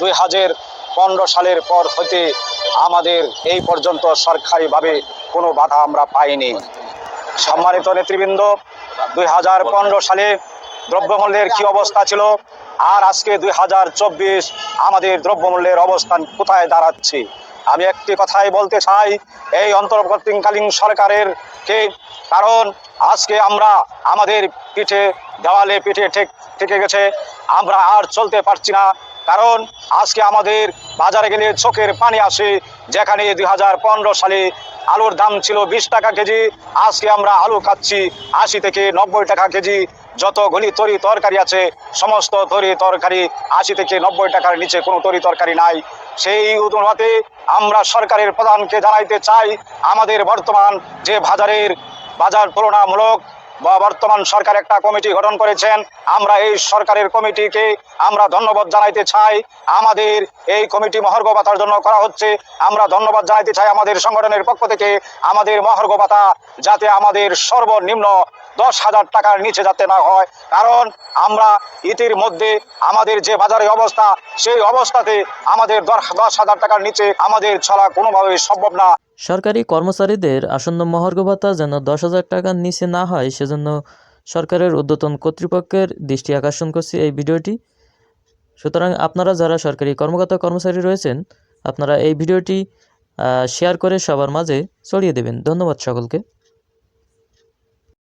দুই হাজার পনেরো সালের পর হতে আমাদের এই পর্যন্ত সরকারিভাবে কোনো বাধা আমরা পাইনি। সম্মানিত নেতৃবৃন্দ, দুই হাজার পনেরো সালে দ্রব্যমূল্যের কি অবস্থা ছিল? আর আজকে দুই হাজার চব্বিশ আমাদের দ্রব্যমূল্যের অবস্থান কোথায় দাঁড়াচ্ছে? আমি একটি কথাই বলতে চাই, এই অন্তর্বর্তীকালীন সরকারের কে? কারণ আজকে আমরা আমাদের পিঠে, দেওয়ালে পিঠে ঠেক ঠেকে গেছে। আমরা আর চলতে পারছি না। কারণ আজকে আমাদের বাজারে গেলে চোখের পানি আসে। যেখানে দুই হাজার পনেরো সালে আলুর দাম ছিল বিশ টাকা কেজি, আজকে আমরা আলু খাচ্ছি আশি থেকে নব্বই টাকা কেজি। যত গলি তরি তরকারি আছে, সমস্ত তরি তরকারি আশি থেকে নব্বই টাকার নিচে কোনো তরি তরকারি নাই। সেই অনুপাতে আমরা সরকারের প্রধানকে জানাইতে চাই, আমাদের বর্তমান যে বাজারের বাজার তুলনামূলক বর্তমান সরকার একটা কমিটি গঠন করেছেন, আমরা এই সরকারের কমিটিকে আমরা ধন্যবাদ জানাইতে চাই। আমাদের এই কমিটি মহর্গ ভাতার জন্য করা হচ্ছে। আমরা ধন্যবাদ জানাইতে চাই আমাদের সংগঠনের পক্ষ থেকে। আমাদের মহর্গ ভাতা যাতে আমাদের সর্বনিম্ন দশ হাজার টাকার নিচে যাতে না হয়। কারণ আমরা ইতির মধ্যে আমাদের যে বাজারের অবস্থা, সেই অবস্থাতে আমাদের দশ হাজার টাকার নিচে আমাদের চলা কোনোভাবেই সম্ভব না। সরকারি কর্মচারীদের আসন্ন মহার্ঘ ভাতা যেন দশ হাজার টাকার নিচে না হয়, সেজন্য সরকারের ঊর্ধ্বতন কর্তৃপক্ষের দৃষ্টি আকর্ষণ করছে এই ভিডিওটি। সুতরাং আপনারা যারা সরকারি কর্মকর্তা কর্মচারী রয়েছেন, আপনারা এই ভিডিওটি শেয়ার করে সবার মাঝে ছড়িয়ে দেবেন। ধন্যবাদ সকলকে।